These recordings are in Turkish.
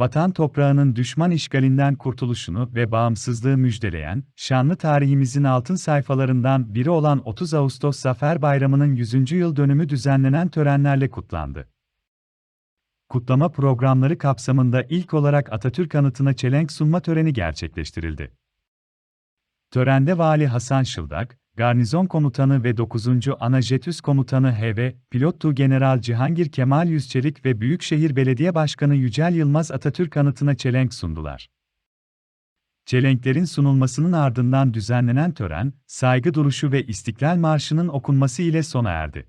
vatan toprağının düşman işgalinden kurtuluşunu ve bağımsızlığı müjdeleyen, şanlı tarihimizin altın sayfalarından biri olan 30 Ağustos Zafer Bayramı'nın 100. yıl dönümü düzenlenen törenlerle kutlandı. Kutlama programları kapsamında ilk olarak Atatürk anıtına çelenk sunma töreni gerçekleştirildi. Törende Vali Hasan Şıldak, Garnizon Komutanı ve 9. Anajetüs Komutanı H.V. Pilottu General Cihangir Kemal Yüzçelik ve Büyükşehir Belediye Başkanı Yücel Yılmaz Atatürk anıtına çelenk sundular. Çelenklerin sunulmasının ardından düzenlenen tören, saygı duruşu ve İstiklal Marşı'nın okunması ile sona erdi.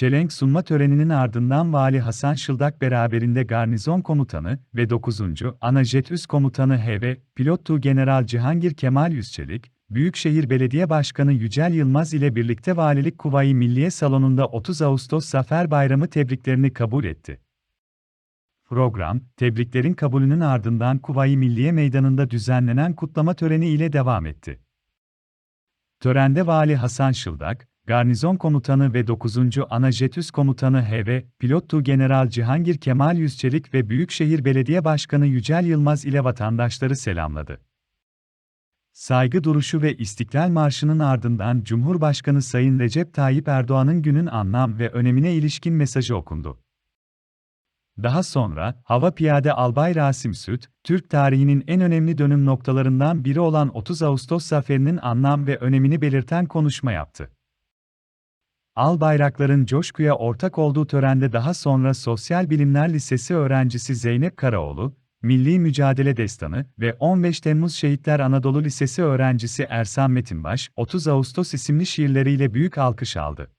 Çelenk sunma töreninin ardından Vali Hasan Şıldak beraberinde Garnizon Komutanı ve 9. Anajet Üst Komutanı H.V. Pilottu General Cihangir Kemal Yüzçelik, Büyükşehir Belediye Başkanı Yücel Yılmaz ile birlikte Valilik Kuvayi Milliye Salonu'nda 30 Ağustos Zafer Bayramı tebriklerini kabul etti. Program, tebriklerin kabulünün ardından Kuvayi Milliye Meydanı'nda düzenlenen kutlama töreni ile devam etti. Törende Vali Hasan Şıldak, Garnizon Komutanı ve 9. Anajetüs Komutanı H.V. Pilottu General Cihangir Kemal Yüzçelik ve Büyükşehir Belediye Başkanı Yücel Yılmaz ile vatandaşları selamladı. Saygı duruşu ve İstiklal Marşı'nın ardından Cumhurbaşkanı Sayın Recep Tayyip Erdoğan'ın günün anlam ve önemine ilişkin mesajı okundu. Daha sonra, Hava Piyade Albay Rasim Süt, Türk tarihinin en önemli dönüm noktalarından biri olan 30 Ağustos zaferinin anlam ve önemini belirten konuşma yaptı. Al bayrakların coşkuya ortak olduğu törende daha sonra Sosyal Bilimler Lisesi öğrencisi Zeynep Karaoğlu, Milli Mücadele Destanı ve 15 Temmuz Şehitler Anadolu Lisesi öğrencisi Ersan Metinbaş, 30 Ağustos isimli şiirleriyle büyük alkış aldı.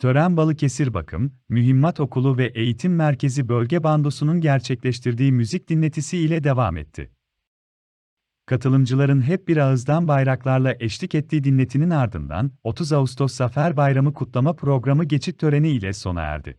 Tören Balıkesir Bakım, Mühimmat Okulu ve Eğitim Merkezi Bölge Bandosu'nun gerçekleştirdiği müzik dinletisi ile devam etti. Katılımcıların hep bir ağızdan bayraklarla eşlik ettiği dinletinin ardından 30 Ağustos Zafer Bayramı kutlama programı geçit töreni ile sona erdi.